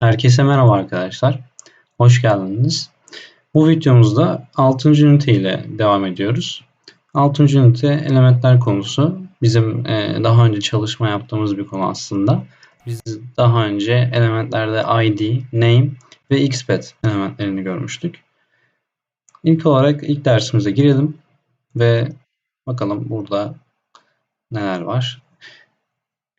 Herkese merhaba arkadaşlar. Hoş geldiniz. Bu videomuzda 6. ünite ile devam ediyoruz. 6. ünite elementler konusu. Bizim e, daha önce çalışma yaptığımız bir konu aslında. Biz daha önce elementlerde id, name ve xpath elementlerini görmüştük. İlk olarak ilk dersimize girelim ve bakalım burada neler var.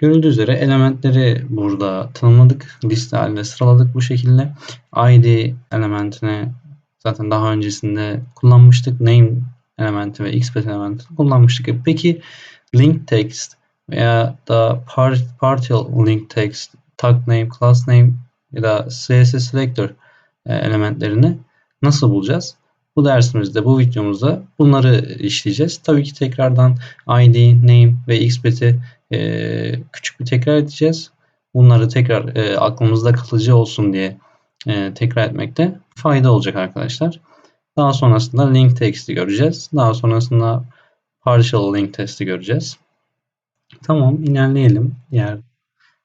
Görüldüğü üzere elementleri burada tanımladık. Liste halinde sıraladık bu şekilde. ID elementine zaten daha öncesinde kullanmıştık. Name elementi ve xpath elementi kullanmıştık. Peki link text veya da partial link text, tag name, class name ya da CSS selector e, elementlerini nasıl bulacağız? Bu dersimizde, bu videomuzda bunları işleyeceğiz. Tabii ki tekrardan ID, name ve xpath'i e, küçük bir tekrar edeceğiz. Bunları tekrar e, aklımızda kalıcı olsun diye e, tekrar etmekte fayda olacak arkadaşlar. Daha sonrasında link text'i göreceğiz. Daha sonrasında partial link testi göreceğiz. Tamam ilerleyelim. Diğer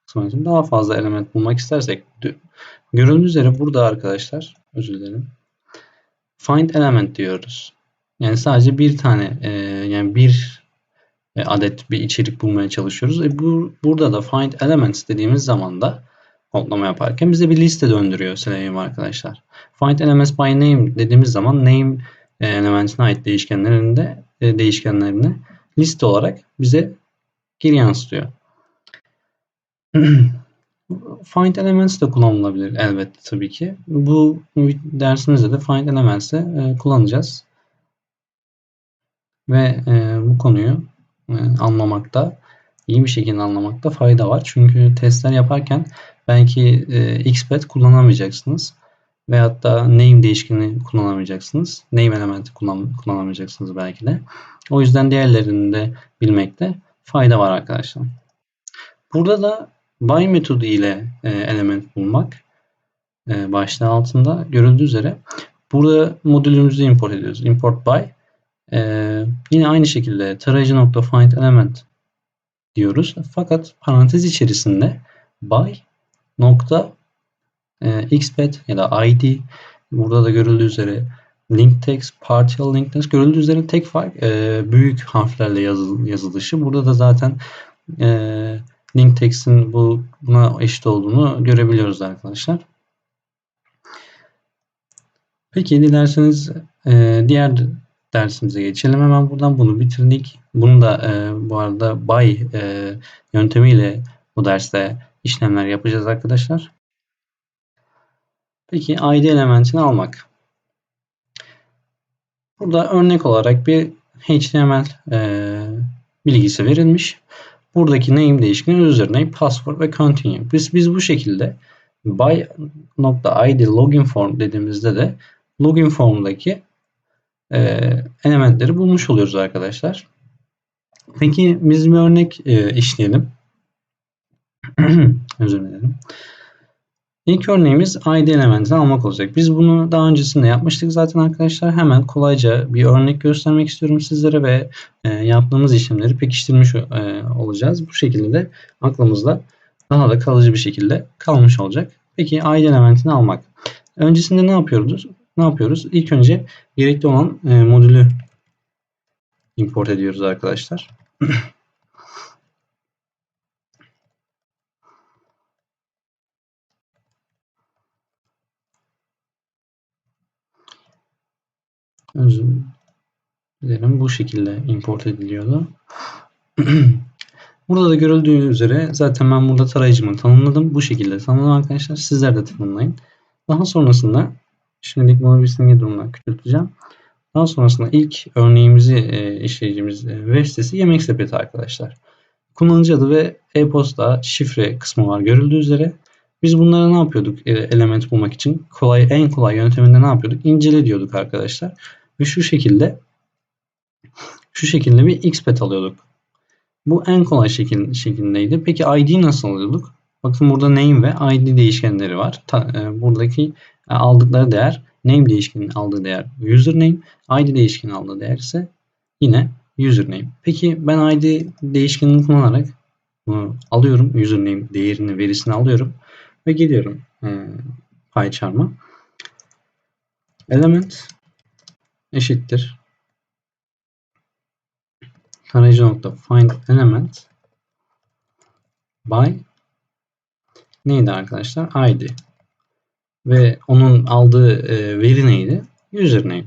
kısmı daha fazla element bulmak istersek görüldüğü üzere burada arkadaşlar özür dilerim. Find element diyoruz. Yani sadece bir tane e, yani bir adet bir içerik bulmaya çalışıyoruz. E bu, burada da find elements dediğimiz zaman da kodlama yaparken bize bir liste döndürüyor Selenium arkadaşlar. Find elements by name dediğimiz zaman name e, elementine ait değişkenlerinde e, değişkenlerini liste olarak bize geri yansıtıyor. find elements de kullanılabilir elbette tabii ki. Bu dersimizde de find elements'i e, kullanacağız. Ve e, bu konuyu e, anlamakta, iyi bir şekilde anlamakta fayda var. Çünkü testler yaparken belki e, xpath kullanamayacaksınız. Veyahut da name değişkeni kullanamayacaksınız. Name elementi kullan, kullanamayacaksınız belki de. O yüzden diğerlerini de bilmekte fayda var arkadaşlar. Burada da by metodu ile e, element bulmak e, başlığı altında görüldüğü üzere burada modülümüzü import ediyoruz. Import by ee, yine aynı şekilde tarayıcı.find element diyoruz. Fakat parantez içerisinde by nokta e, xpath ya da id burada da görüldüğü üzere link text, partial link text görüldüğü üzere tek fark e, büyük harflerle yazıl, yazılışı. Burada da zaten e, link text'in bu buna eşit olduğunu görebiliyoruz arkadaşlar. Peki dilerseniz e, diğer dersimize geçelim. Hemen buradan bunu bitirdik. Bunu da e, bu arada by e, yöntemiyle bu derste işlemler yapacağız arkadaşlar. Peki id elementini almak. Burada örnek olarak bir HTML e, bilgisi verilmiş. Buradaki name değişkeni üzerine password ve continue. Biz biz bu şekilde by.id login form dediğimizde de login formdaki e, elementleri bulmuş oluyoruz arkadaşlar. Peki biz bir örnek e, işleyelim. Özür dilerim. İlk örneğimiz ID elementini almak olacak. Biz bunu daha öncesinde yapmıştık zaten arkadaşlar. Hemen kolayca bir örnek göstermek istiyorum sizlere ve e, yaptığımız işlemleri pekiştirmiş e, olacağız. Bu şekilde de aklımızda daha da kalıcı bir şekilde kalmış olacak. Peki ID elementini almak. Öncesinde ne yapıyoruz? Ne yapıyoruz? İlk önce gerekli olan e, modülü import ediyoruz arkadaşlar. Özür dilerim. Bu şekilde import ediliyordu. burada da görüldüğü üzere zaten ben burada tarayıcımı tanımladım. Bu şekilde tanımladım arkadaşlar. Sizler de tanımlayın. Daha sonrasında Şimdilik simge durumuna küçülteceğim. Daha sonrasında ilk örneğimizi e, işleyeceğimiz e, web sitesi yemek sepeti arkadaşlar. Kullanıcı adı ve e-posta şifre kısmı var görüldüğü üzere. Biz bunları ne yapıyorduk e, element bulmak için? Kolay en kolay yönteminde ne yapıyorduk? İncele diyorduk arkadaşlar. Ve şu şekilde şu şekilde bir xpath alıyorduk. Bu en kolay şekil, şekildeydi. Peki id nasıl alıyorduk? Bakın burada name ve id değişkenleri var. Ta, e, buradaki aldıkları değer name değişkenin aldığı değer username, id değişkenin aldığı değer ise yine username. Peki ben id değişkenini kullanarak bunu alıyorum. Username değerini, verisini alıyorum ve gidiyorum. e, payçarma. Element eşittir tarayıcı nokta find element by neydi arkadaşlar? id ve onun aldığı e, veri neydi? Username.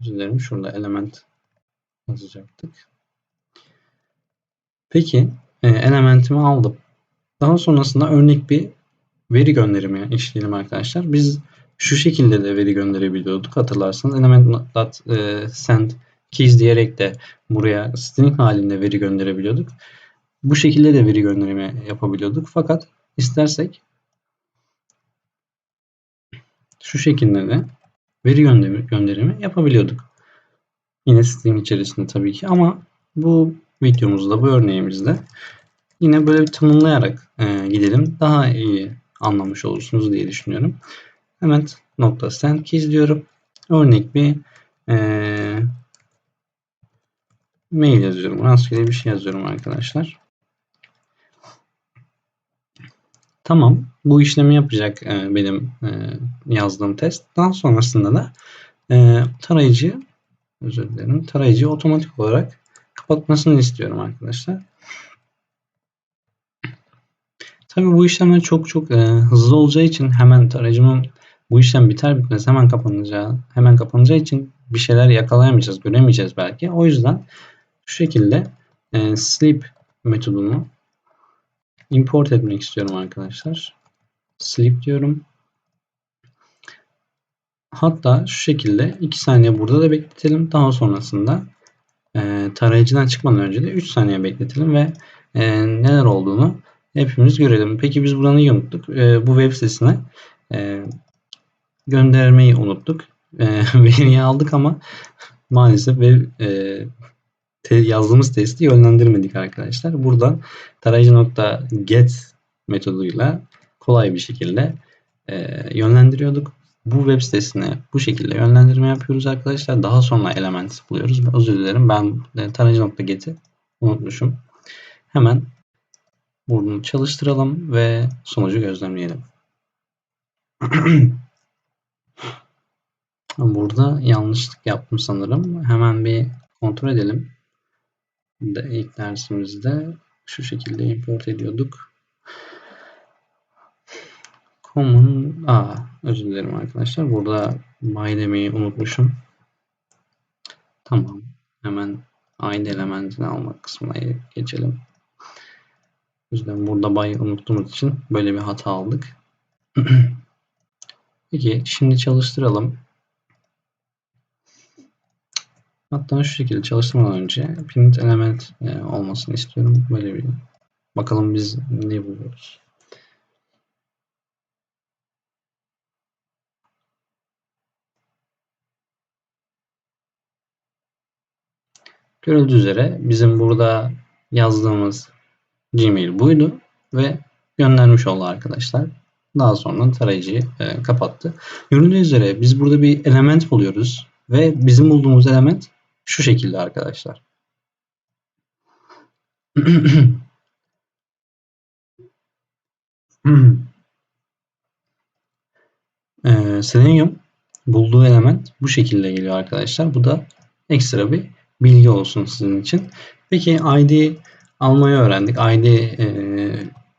Özür dilerim şurada element yazacaktık. Peki e, elementimi aldım. Daha sonrasında örnek bir veri gönderimi işleyelim arkadaşlar. Biz şu şekilde de veri gönderebiliyorduk. Hatırlarsanız element.send keys diyerek de buraya string halinde veri gönderebiliyorduk. Bu şekilde de veri gönderimi yapabiliyorduk. Fakat istersek şu şekilde de veri gönderimi, gönderimi yapabiliyorduk. Yine string içerisinde tabii ki ama bu videomuzda, bu örneğimizde yine böyle bir tanımlayarak e, gidelim. Daha iyi anlamış olursunuz diye düşünüyorum. Hemen nokta send keys diyorum. Örnek bir e, mail yazıyorum. Rastgele bir şey yazıyorum arkadaşlar. Tamam. Bu işlemi yapacak e, benim e, yazdığım test. Daha sonrasında da e, tarayıcı özür dilerim. Tarayıcı otomatik olarak kapatmasını istiyorum arkadaşlar. Tabii bu işlemler çok çok e, hızlı olacağı için hemen tarayıcımın bu işlem biter bitmez hemen kapanacağı, hemen kapanacağı için bir şeyler yakalayamayacağız, göremeyeceğiz belki. O yüzden şu şekilde e, sleep metodunu import etmek istiyorum arkadaşlar. Sleep diyorum. Hatta şu şekilde 2 saniye burada da bekletelim. Daha sonrasında e, tarayıcıdan çıkmadan önce de 3 saniye bekletelim ve e, neler olduğunu hepimiz görelim. Peki biz buranı iyi unuttuk. E, bu web sitesine e, göndermeyi unuttuk. E, veriyi aldık ama maalesef web, e, te, yazdığımız testi yönlendirmedik arkadaşlar. Buradan tarayıcı.get metoduyla kolay bir şekilde e, yönlendiriyorduk. Bu web sitesine bu şekilde yönlendirme yapıyoruz arkadaşlar. Daha sonra element buluyoruz. Özür dilerim ben e, tarayıcı.get'i unutmuşum. Hemen bunu çalıştıralım ve sonucu gözlemleyelim. Burada yanlışlık yaptım sanırım. Hemen bir kontrol edelim de ilk dersimizde şu şekilde import ediyorduk. Common A özür dilerim arkadaşlar. Burada by demeyi unutmuşum. Tamam. Hemen ID elementini almak kısmına geçelim. O yüzden burada by unuttuğumuz için böyle bir hata aldık. Peki şimdi çalıştıralım. Hatta şu şekilde çalıştırmadan önce print element e, olmasını istiyorum. Böyle bir bakalım biz ne buluyoruz. Görüldüğü üzere bizim burada yazdığımız Gmail buydu ve göndermiş oldu arkadaşlar. Daha sonra tarayıcıyı e, kapattı. Görüldüğü üzere biz burada bir element buluyoruz ve bizim bulduğumuz element şu şekilde arkadaşlar. ee, Selenium bulduğu element bu şekilde geliyor arkadaşlar. Bu da ekstra bir bilgi olsun sizin için. Peki ID almayı öğrendik. ID e,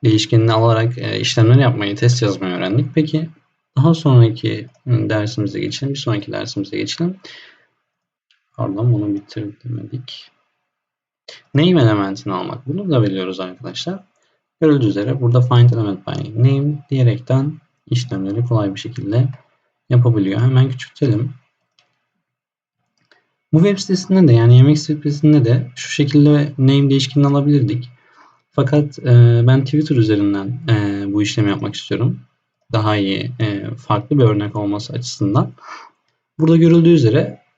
değişkenini alarak e, işlemler yapmayı, test yazmayı öğrendik. Peki daha sonraki dersimize geçelim. Bir sonraki dersimize geçelim. Pardon bunu bitirmedik. Name elementini almak. Bunu da biliyoruz arkadaşlar. Görüldüğü üzere burada find element by name diyerekten işlemleri kolay bir şekilde yapabiliyor. Hemen küçültelim. Bu web sitesinde de yani yemek sitesinde de şu şekilde name değişkenini alabilirdik. Fakat e, ben Twitter üzerinden e, bu işlemi yapmak istiyorum. Daha iyi, e, farklı bir örnek olması açısından. Burada görüldüğü üzere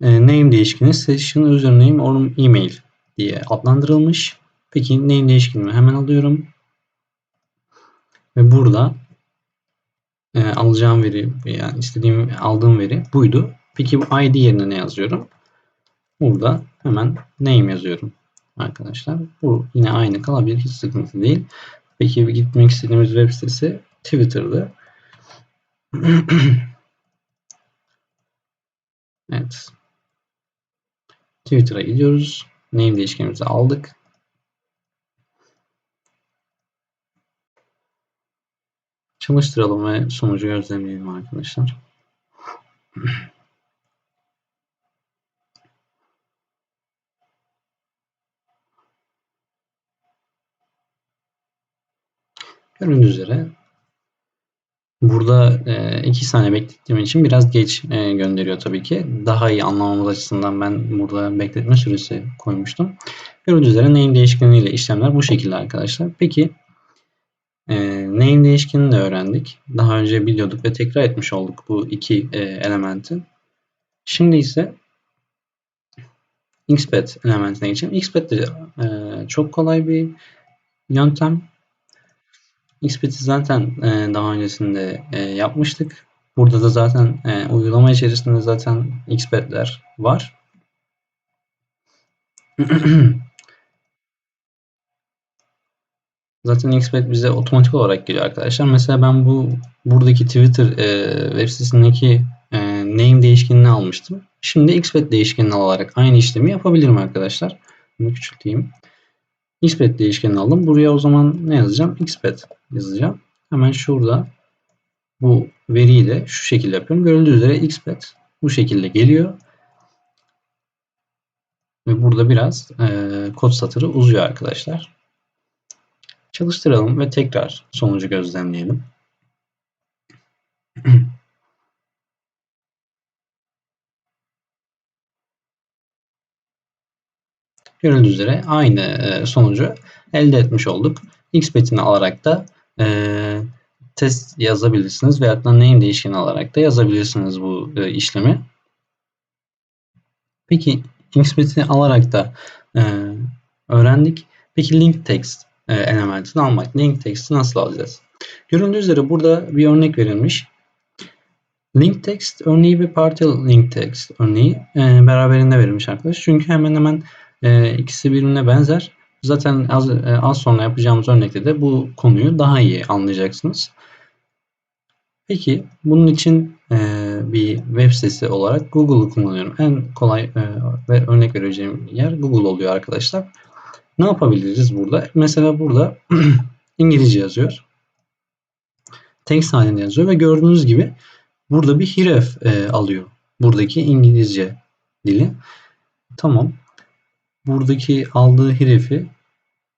name değişkeni session username or email diye adlandırılmış. Peki name değişkenimi hemen alıyorum. Ve burada e, alacağım veri yani istediğim aldığım veri buydu. Peki bu ID yerine ne yazıyorum? Burada hemen name yazıyorum arkadaşlar. Bu yine aynı kalabilir. Hiç sıkıntı değil. Peki gitmek istediğimiz web sitesi Twitter'dı. evet. Twitter'a gidiyoruz. Name değişkenimizi aldık. Çalıştıralım ve sonucu gözlemleyelim arkadaşlar. Göründüğü üzere burada e, iki saniye beklettiğim için biraz geç e, gönderiyor tabii ki. Daha iyi anlamamız açısından ben burada bekletme süresi koymuştum. Gördüğünüz üzere name değişkeniyle işlemler bu şekilde arkadaşlar. Peki e, name değişkenini de öğrendik. Daha önce biliyorduk ve tekrar etmiş olduk bu iki e, elementi. Şimdi ise xpet elementine geçelim. Xpet de e, çok kolay bir yöntem. XP'ti zaten e, daha öncesinde e, yapmıştık. Burada da zaten e, uygulama içerisinde zaten XP'ler var. zaten XPET bize otomatik olarak geliyor arkadaşlar. Mesela ben bu buradaki Twitter e, web sitesindeki e, name değişkenini almıştım. Şimdi XPET değişkenini alarak aynı işlemi yapabilirim arkadaşlar. Bunu küçülteyim. XPET değişkenini aldım. Buraya o zaman ne yazacağım? XPET yazacağım. Hemen şurada bu veriyi de şu şekilde yapıyorum. Görüldüğü üzere XPET bu şekilde geliyor. Ve burada biraz e, kod satırı uzuyor arkadaşlar. Çalıştıralım ve tekrar sonucu gözlemleyelim. Görüldüğü üzere aynı e, sonucu elde etmiş olduk. XBet'ini alarak da e, test yazabilirsiniz veya da name değişkeni alarak da yazabilirsiniz bu e, işlemi. Peki XBet'i alarak da e, öğrendik. Peki link text e, elementini almak. Link text'i nasıl alacağız? Görüldüğü üzere burada bir örnek verilmiş. Link text örneği ve partial link text örneği e, beraberinde verilmiş arkadaş. Çünkü hemen hemen e, ikisi birbirine benzer. Zaten az, e, az sonra yapacağımız örnekte de bu konuyu daha iyi anlayacaksınız. Peki bunun için e, bir web sitesi olarak Google'u kullanıyorum. En kolay e, ve örnek vereceğim yer Google oluyor arkadaşlar. Ne yapabiliriz burada? Mesela burada İngilizce yazıyor. Text halinde yazıyor ve gördüğünüz gibi burada bir href e, alıyor. Buradaki İngilizce dili. Tamam buradaki aldığı herifi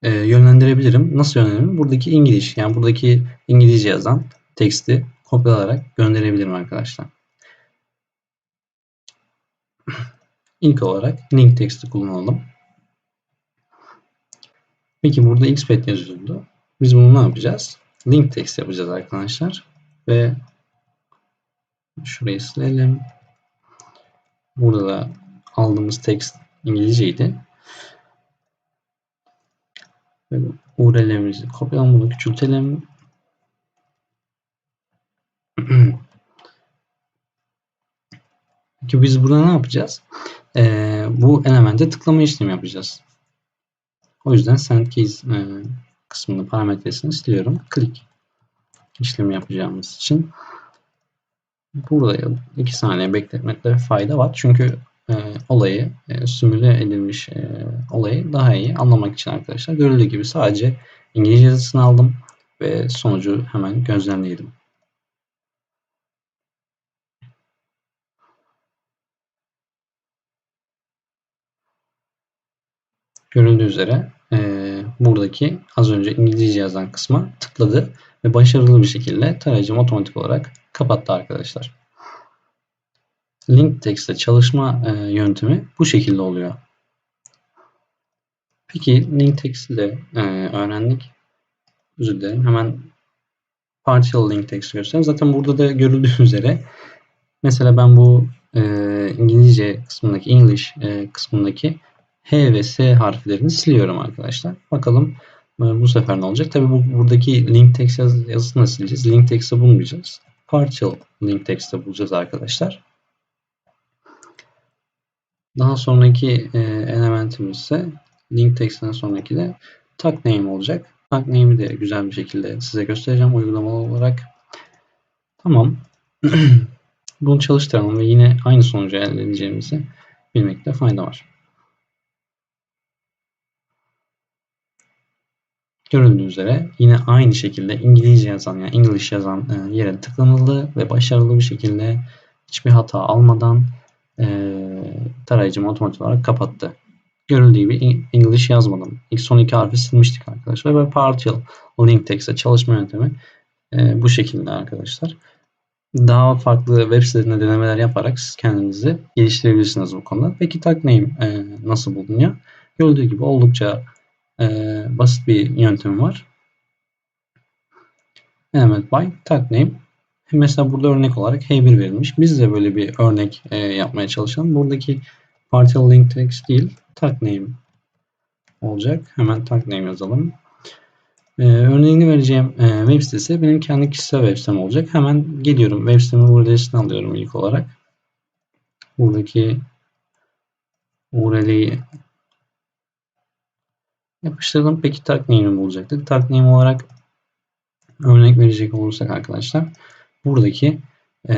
e, yönlendirebilirim. Nasıl yönlendiririm? Buradaki İngiliz yani buradaki İngilizce yazan teksti kopyalayarak gönderebilirim arkadaşlar. İlk olarak link teksti kullanalım. Peki burada xpet yazıyordu. Biz bunu ne yapacağız? Link text yapacağız arkadaşlar. Ve şurayı silelim. Burada da aldığımız text İngilizceydi. URL'imizi kopyalayalım bunu küçültelim. Peki biz burada ne yapacağız? Ee, bu elemente tıklama işlemi yapacağız. O yüzden send keys e, kısmını parametresini siliyorum. Klik işlemi yapacağımız için burada 2 saniye bekletmekte fayda var. Çünkü e, olayı, e, edilmiş e, olayı daha iyi anlamak için arkadaşlar. Görüldüğü gibi sadece İngilizce yazısını aldım ve sonucu hemen gözlemleyelim. Görüldüğü üzere e, buradaki az önce İngilizce yazan kısma tıkladı ve başarılı bir şekilde tarayıcım otomatik olarak kapattı arkadaşlar link text'te çalışma e, yöntemi bu şekilde oluyor. Peki link text'i de e, öğrendik. Özür dilerim. Hemen partial link text göstereyim. Zaten burada da görüldüğü üzere mesela ben bu e, İngilizce kısmındaki English e, kısmındaki H ve S harflerini siliyorum arkadaşlar. Bakalım e, bu sefer ne olacak? Tabi bu buradaki link text yaz, yazısını sileceğiz. Link text'te bulmayacağız. Partial link text'te bulacağız arkadaşlar. Daha sonraki e, elementimiz ise link text'ten sonraki de tag name olacak. Tag name'i de güzel bir şekilde size göstereceğim uygulamalı olarak. Tamam. Bunu çalıştıralım ve yine aynı sonucu elde edeceğimizi bilmekte fayda var. Görüldüğü üzere yine aynı şekilde İngilizce yazan yani English yazan e, yere tıklanıldı ve başarılı bir şekilde hiçbir hata almadan e, tarayıcımı otomatik olarak kapattı. Görüldüğü gibi English yazmadım. İlk son iki harfi silmiştik arkadaşlar ve partial link text'e çalışma yöntemi e, bu şekilde arkadaşlar. Daha farklı web sitelerinde denemeler yaparak siz kendinizi geliştirebilirsiniz bu konuda. Peki tag name e, nasıl bulunuyor? Gördüğü gibi oldukça e, basit bir yöntem var. Element by tag name. Mesela burada örnek olarak H1 verilmiş. Biz de böyle bir örnek e, yapmaya çalışalım. Buradaki partial link text değil, tag name olacak. Hemen tag name yazalım. Ee, örneğini vereceğim e, web sitesi benim kendi kişisel web sitem olacak. Hemen geliyorum. Web sitemi URL'sini alıyorum ilk olarak. Buradaki URL'yi yapıştırdım. Peki tag name'im olacaktık. Tag name olarak örnek verecek olursak arkadaşlar buradaki e,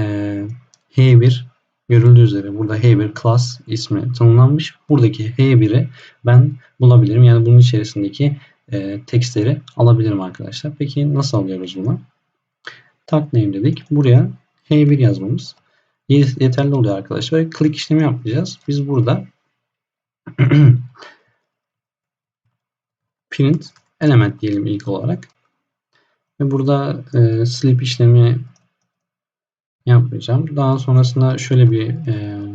H1 görüldüğü üzere burada H1 class ismi tanımlanmış. Buradaki H1'i ben bulabilirim. Yani bunun içerisindeki e, tekstleri alabilirim arkadaşlar. Peki nasıl alıyoruz bunu? Tag name dedik. Buraya H1 yazmamız yeterli oluyor arkadaşlar. Click işlemi yapacağız. Biz burada print element diyelim ilk olarak. Ve burada e, sleep işlemi yapmayacağım. Daha sonrasında şöyle bir e,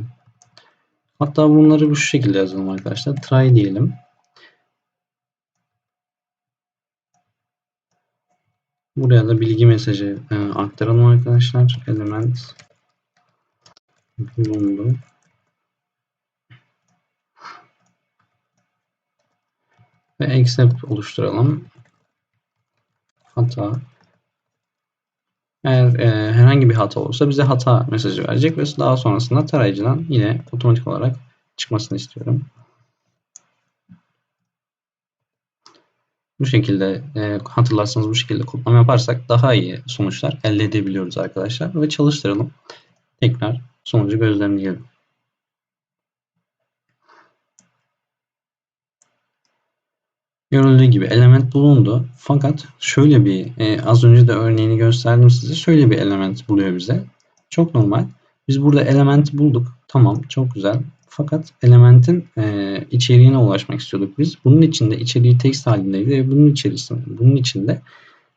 hatta bunları bu şekilde yazalım arkadaşlar. Try diyelim. Buraya da bilgi mesajı e, aktaralım arkadaşlar. Element bulundu. Ve accept oluşturalım. Hata. Eğer e, herhangi bir hata olursa bize hata mesajı verecek ve daha sonrasında tarayıcıdan yine otomatik olarak çıkmasını istiyorum. Bu şekilde e, hatırlarsanız bu şekilde kodlama yaparsak daha iyi sonuçlar elde edebiliyoruz arkadaşlar. Ve çalıştıralım. Tekrar sonucu gözlemleyelim. Görüldüğü gibi element bulundu. Fakat şöyle bir e, az önce de örneğini gösterdim size. Şöyle bir element buluyor bize. Çok normal. Biz burada element bulduk. Tamam çok güzel. Fakat elementin e, içeriğine ulaşmak istiyorduk biz. Bunun içinde içeriği text halindeydi ve bunun içerisinde bunun içinde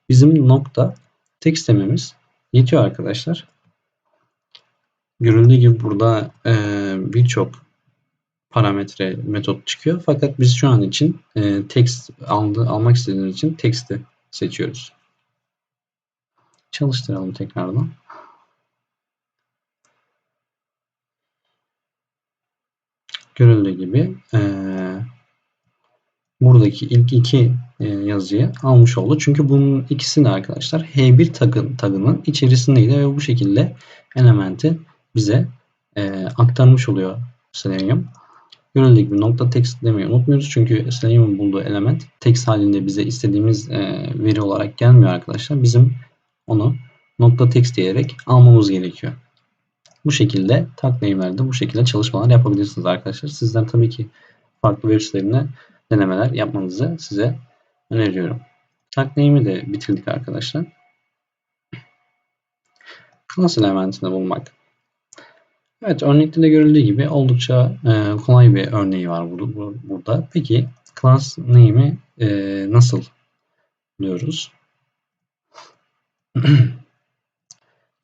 bizim nokta text dememiz yetiyor arkadaşlar. Görüldüğü gibi burada e, birçok parametre metot çıkıyor. Fakat biz şu an için e, text aldı, almak istediğimiz için text'i seçiyoruz. Çalıştıralım tekrardan. görüldüğü gibi e, buradaki ilk iki e, yazıyı almış oldu. Çünkü bunun ikisi de arkadaşlar H1 tagın, tagının içerisindeydi ve bu şekilde elementi bize e, aktarmış oluyor Selenium. Görüldüğü gibi nokta text demeyi unutmuyoruz. Çünkü Selenium'un bulduğu element text halinde bize istediğimiz e, veri olarak gelmiyor arkadaşlar. Bizim onu nokta text diyerek almamız gerekiyor. Bu şekilde tag name'lerde bu şekilde çalışmalar yapabilirsiniz arkadaşlar. Sizden tabii ki farklı web sitelerine denemeler yapmanızı size öneriyorum. Tag name'i de bitirdik arkadaşlar. Class elementini bulmak. Evet örnekte de görüldüğü gibi oldukça e, kolay bir örneği var burada. Peki class name'i e, nasıl buluyoruz?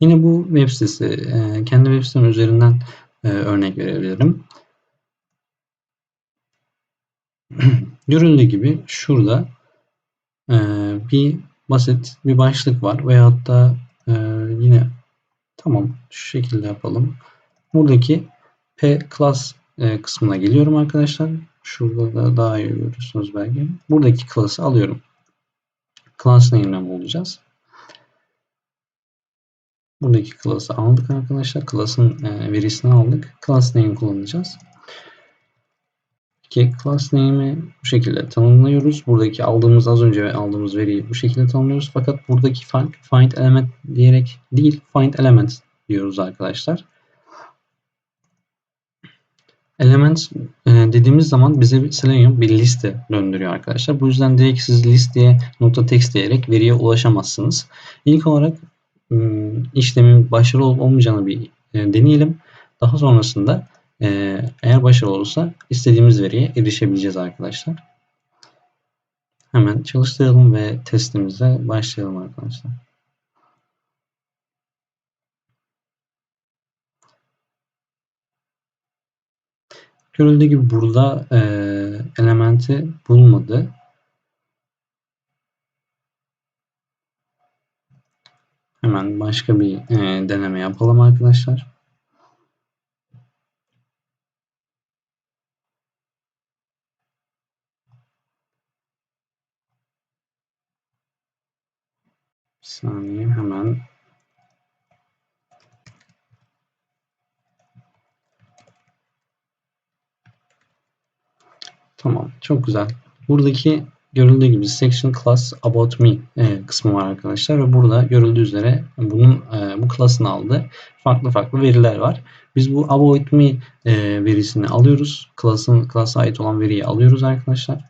Yine bu web sitesi, e, kendi web sitem üzerinden e, örnek verebilirim. Görüldüğü gibi şurada e, bir basit bir başlık var veyahut da yine tamam şu şekilde yapalım. Buradaki P class kısmına geliyorum arkadaşlar. Şurada da daha iyi görürsünüz belki. Buradaki class'ı alıyorum. Class name'den bulacağız. Buradaki class'ı aldık arkadaşlar. Class'ın e, verisini aldık. Class name kullanacağız. ki class name'i bu şekilde tanımlıyoruz. Buradaki aldığımız az önce aldığımız veriyi bu şekilde tanımlıyoruz. Fakat buradaki find element diyerek değil find element diyoruz arkadaşlar. Element e, dediğimiz zaman bize Selenium bir liste döndürüyor arkadaşlar. Bu yüzden direkt siz listeye nokta text diyerek veriye ulaşamazsınız. İlk olarak ıı, işlemin başarılı olup olmayacağını bir e, deneyelim. Daha sonrasında e, eğer başarılı olursa istediğimiz veriye erişebileceğiz arkadaşlar. Hemen çalıştıralım ve testimize başlayalım arkadaşlar. Görüldüğü gibi burada e, elementi bulmadı. Hemen başka bir e, deneme yapalım arkadaşlar. Bir saniye hemen Tamam. Çok güzel. Buradaki görüldüğü gibi section class about me e, kısmı var arkadaşlar ve burada görüldüğü üzere bunun e, bu class'ın aldığı farklı farklı veriler var. Biz bu about me e, verisini alıyoruz. Class'ın class'a ait olan veriyi alıyoruz arkadaşlar.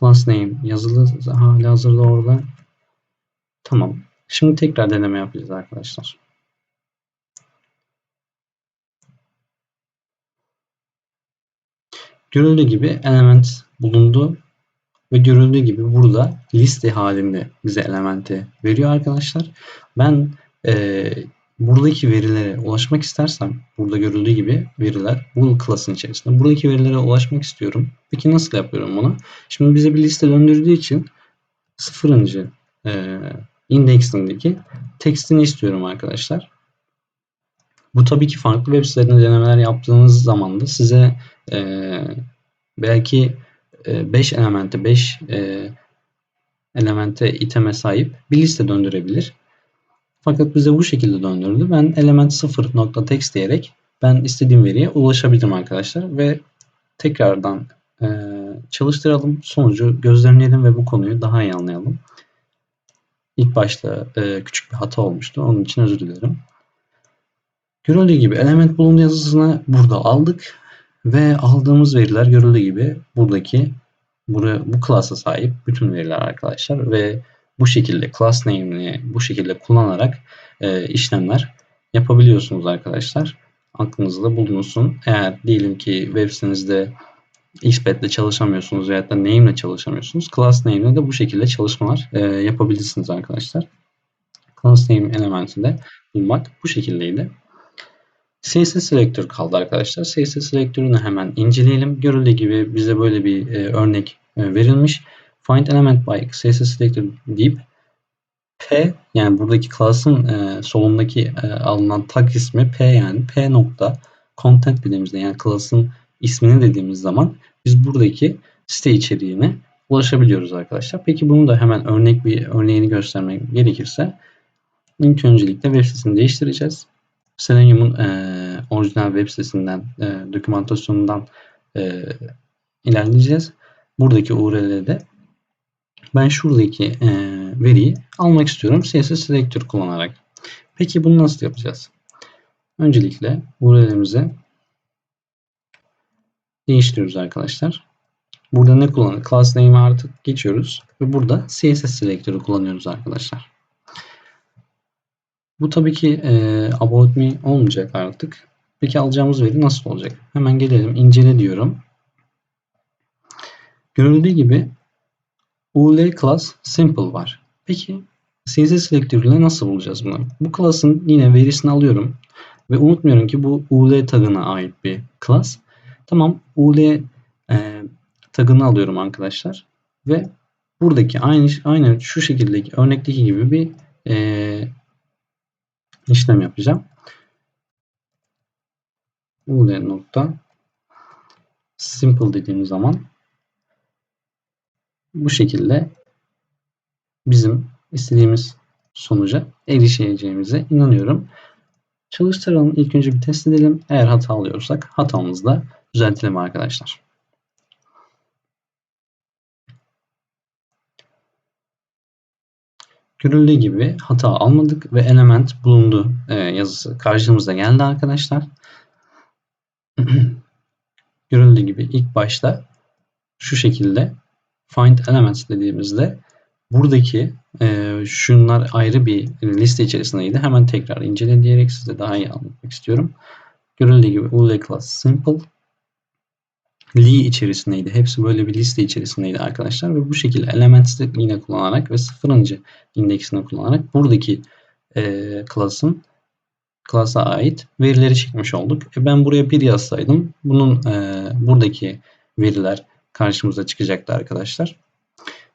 Class name yazılı hala hazırda orada. Tamam. Şimdi tekrar deneme yapacağız arkadaşlar. Görüldüğü gibi element bulundu ve görüldüğü gibi burada liste halinde bize elementi veriyor arkadaşlar. Ben e, buradaki verilere ulaşmak istersem burada görüldüğü gibi veriler bu class'ın içerisinde. Buradaki verilere ulaşmak istiyorum. Peki nasıl yapıyorum bunu? Şimdi bize bir liste döndürdüğü için sıfırıncı e, indexindeki textini istiyorum arkadaşlar. Bu tabii ki farklı web sitelerinde denemeler yaptığınız zaman da size e, belki 5 e, elemente 5 e, elemente iteme sahip bir liste döndürebilir. Fakat bize bu şekilde döndürdü. Ben element 0.text diyerek ben istediğim veriye ulaşabilirim arkadaşlar ve tekrardan e, çalıştıralım. Sonucu gözlemleyelim ve bu konuyu daha iyi anlayalım. İlk başta e, küçük bir hata olmuştu. Onun için özür dilerim. Görüldüğü gibi element bulundu yazısını burada aldık ve aldığımız veriler görüldüğü gibi buradaki buraya, bu class'a sahip bütün veriler arkadaşlar ve bu şekilde class name'ini bu şekilde kullanarak e, işlemler yapabiliyorsunuz arkadaşlar. Aklınızda bulunsun. Eğer diyelim ki web sitenizde XPath çalışamıyorsunuz veya da name ile çalışamıyorsunuz. Class name ile de bu şekilde çalışmalar e, yapabilirsiniz arkadaşlar. Class name elementinde bulmak bu şekildeydi. CSS Selector kaldı arkadaşlar. CSS Selector'unu hemen inceleyelim. Görüldüğü gibi bize böyle bir e, örnek e, verilmiş. Find element by CSS Selector deyip P yani buradaki class'ın e, solundaki e, alınan tag ismi P yani P nokta content dediğimizde yani class'ın ismini dediğimiz zaman biz buradaki site içeriğine ulaşabiliyoruz arkadaşlar. Peki bunu da hemen örnek bir örneğini göstermek gerekirse ilk öncelikle web sitesini değiştireceğiz. Selenium'un e, orijinal web sitesinden, e, dokümantasyonundan e, ilerleyeceğiz. Buradaki URL'de ben şuradaki e, veriyi almak istiyorum CSS Selector kullanarak. Peki bunu nasıl yapacağız? Öncelikle URL'imize değiştiriyoruz arkadaşlar. Burada ne kullanıyoruz? Class name'i artık geçiyoruz ve burada CSS Selector'ı kullanıyoruz arkadaşlar. Bu tabii ki e, about me olmayacak artık. Peki alacağımız veri nasıl olacak? Hemen gelelim incele diyorum. Görüldüğü gibi UL class simple var. Peki CSS selektör ile nasıl bulacağız bunu? Bu class'ın yine verisini alıyorum ve unutmuyorum ki bu UL tagına ait bir class. Tamam UL e, tagını alıyorum arkadaşlar ve buradaki aynı aynı şu şekildeki örnekteki gibi bir e, işlem yapacağım. ul nokta simple dediğim zaman bu şekilde bizim istediğimiz sonuca erişeceğimize inanıyorum. Çalıştıralım. İlk önce bir test edelim. Eğer hata alıyorsak hatamızda düzeltelim arkadaşlar. Görüldüğü gibi hata almadık ve element bulundu e, yazısı karşımıza geldi arkadaşlar. Görüldüğü gibi ilk başta şu şekilde find elements dediğimizde buradaki e, şunlar ayrı bir liste içerisindeydi. Hemen tekrar incele diyerek size daha iyi anlatmak istiyorum. Görüldüğü gibi UL class simple Lee içerisindeydi. Hepsi böyle bir liste içerisindeydi arkadaşlar ve bu şekilde elements'i yine kullanarak ve sıfırıncı indeksini kullanarak buradaki e, class'ın class'a ait verileri çekmiş olduk. E ben buraya bir yazsaydım bunun e, buradaki veriler karşımıza çıkacaktı arkadaşlar.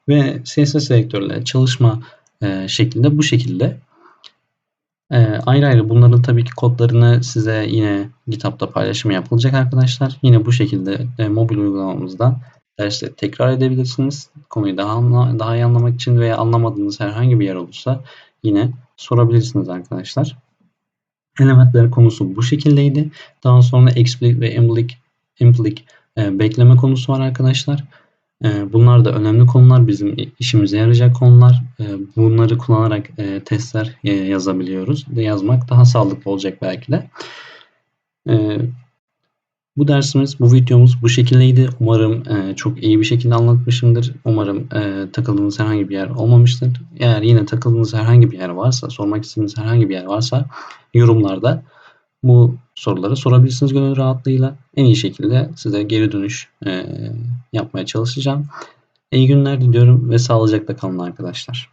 Ve CSS selektörle çalışma e, şeklinde bu şekilde e, ayrı ayrı bunların tabii ki kodlarını size yine GitHub'da paylaşım yapılacak arkadaşlar. Yine bu şekilde e, mobil uygulamamızda dersleri tekrar edebilirsiniz. Konuyu daha anla, daha iyi anlamak için veya anlamadığınız herhangi bir yer olursa yine sorabilirsiniz arkadaşlar. Elementler konusu bu şekildeydi. Daha sonra explicit ve implicit, implicit e, bekleme konusu var arkadaşlar. Ee, bunlar da önemli konular, bizim işimize yarayacak konular. Ee, bunları kullanarak e, testler e, yazabiliyoruz. Yazmak daha sağlıklı olacak belki de. Ee, bu dersimiz, bu videomuz bu şekildeydi. Umarım e, çok iyi bir şekilde anlatmışımdır. Umarım takıldığınız herhangi bir yer olmamıştır. Eğer yine takıldığınız herhangi bir yer varsa, sormak istediğiniz herhangi bir yer varsa yorumlarda bu soruları sorabilirsiniz gönül rahatlığıyla. En iyi şekilde size geri dönüş e, yapmaya çalışacağım. İyi günler diliyorum ve sağlıcakla kalın arkadaşlar.